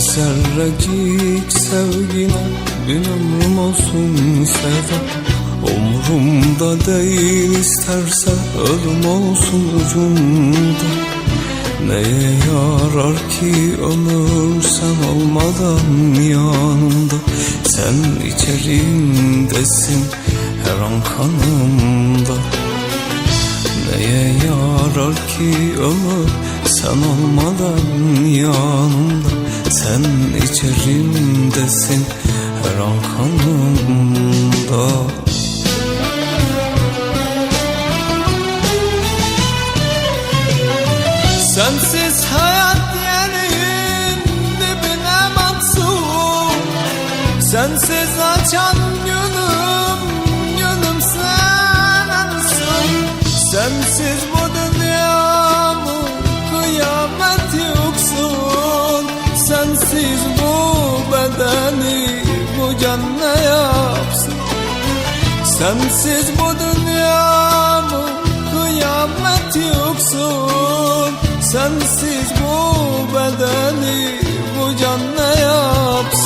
zerrecik sevgine bin ömrüm olsun feda Umurumda değil isterse ölüm olsun ucunda. Neye yarar ki ömür sen olmadan yanımda? Sen içerimdesin her an kanımda. Neye yarar ki ömür sen olmadan yanımda Sen içerimdesin her an kanımda Sensiz hayat yerin dibine batsın Sensiz açan günüm, günüm senensin Sensiz bu dünyamı kıyamet bedeni bu can ne yapsın. Sensiz bu dünyamı kıyamet yoksun. Sensiz bu bedeni bu can ne yapsın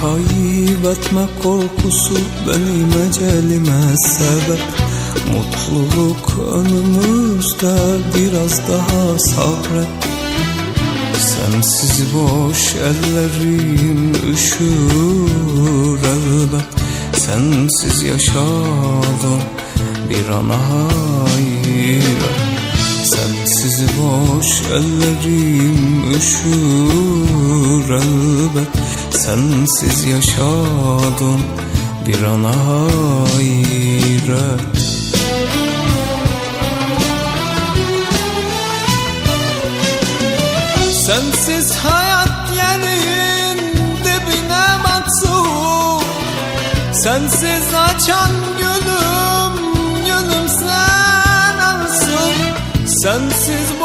kaybetme korkusu benim ecelime sebep. Mutluluk önümüzde biraz daha sabret. Sensiz boş ellerim üşür elbet. Sensiz yaşadım bir an hayret. Sensiz boş ellerim üşür elbet Sensiz yaşadım bir an hayret Sensiz hayat yerin dibine batsın Sensiz açan gülüm, gülüm sen alsın Sensiz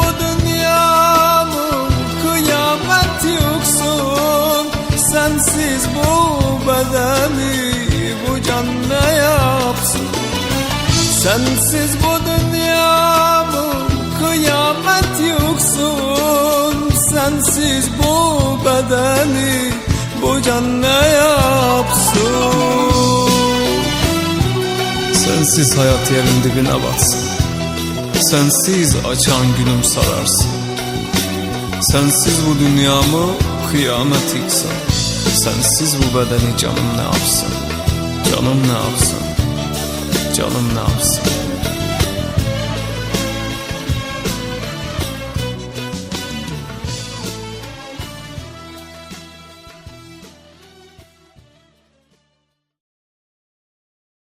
Sensiz bu bedeni bu can ne yapsın. Sensiz bu dünyamı kıyamet yoksun. Sensiz bu bedeni bu can ne yapsın. Sensiz hayat yerin dibine batsın. Sensiz açan günüm sararsın. Sensiz bu dünyamı kıyamet yıksın Sensiz bu bedeni canım ne yapsın? Canım ne yapsın? Canım ne yapsın